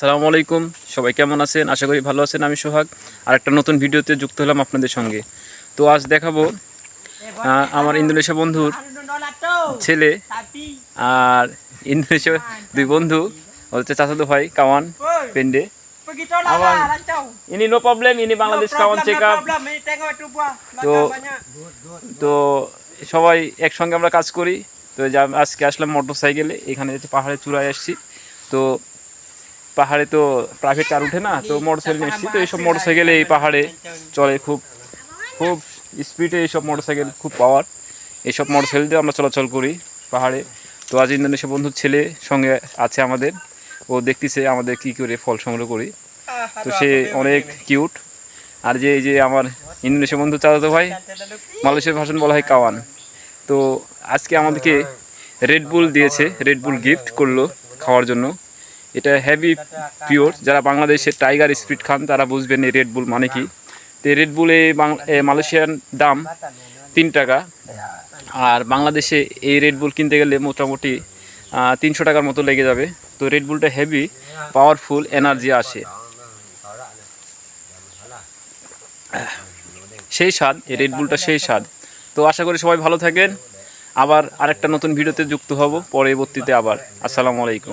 সালামু আলাইকুম। সবাই কেমন আছেন? আশা করি ভালো আছেন। আমি সোহাগ। আর একটা নতুন ভিডিওতে যুক্ত হলাম আপনাদের সঙ্গে। তো আজ দেখাবো আমার ইন্দোনেশিয়া বন্ধুর ছেলে আর ইন্দোনেশিয়া দুই বন্ধু। হচ্ছে চাচাতো ভাই কাওয়ান পেন্ডে. ইনি নো প্রবলেম ইনি বাংলাদেশ কাওয়ান চেক আপ. তো তো সবাই একসঙ্গে আমরা কাজ করি। তো আজকে আসলাম মোটর সাইকেলে এখানে পাহাড়ে চূড়ায় আসছি। তো পাহাড়ে তো প্রাইভেট কার উঠে না, তো মোটর সাইকেল এসেছি। তো এইসব মোটর সাইকেলে এই পাহাড়ে চলে খুব খুব স্পিডে এইসব মোটর সাইকেল খুব পাওয়ার এইসব মোটর সাইকেল দিয়ে আমরা চলাচল করি পাহাড়ে। তো আজ ইন্দোনেশিয়া বন্ধুর ছেলে সঙ্গে আছে আমাদের। ও দেখতেছে আমাদের কি করে ফল সংগ্রহ করি। তো সে অনেক কিউট আর যে, এই যে আমার ইন্দোনেশিয়া বন্ধু চাচাতো ভাই, মালয়েশিয়ার ভাষণ বলা হয় কাওয়ান। তো আজকে আমাদেরকে রেড বুল দিয়েছে রেড বুল গিফট করল খাওয়ার জন্য। এটা হেভি পিওর যারা বাংলাদেশে টাইগার স্পিড খান, তারা বুঝবেন এই রেড বুল মানে কি। তো এই বাং- মালয়েশিয়ান দাম তিন টাকা। আর বাংলাদেশে এই রেড বুল কিনতে গেলে মোটামুটি তিনশো টাকার মতো লেগে যাবে। তো রেড বুলটা হেভি পাওয়ারফুল এনার্জি আসে। সেই স্বাদ, এই রেড বুলটা সেই স্বাদ। তো আশা করি সবাই ভালো থাকেন। আবার আরেকটা নতুন ভিডিওতে যুক্ত হব, পরবর্তীতে আবার। আসসালামু আলাইকুম।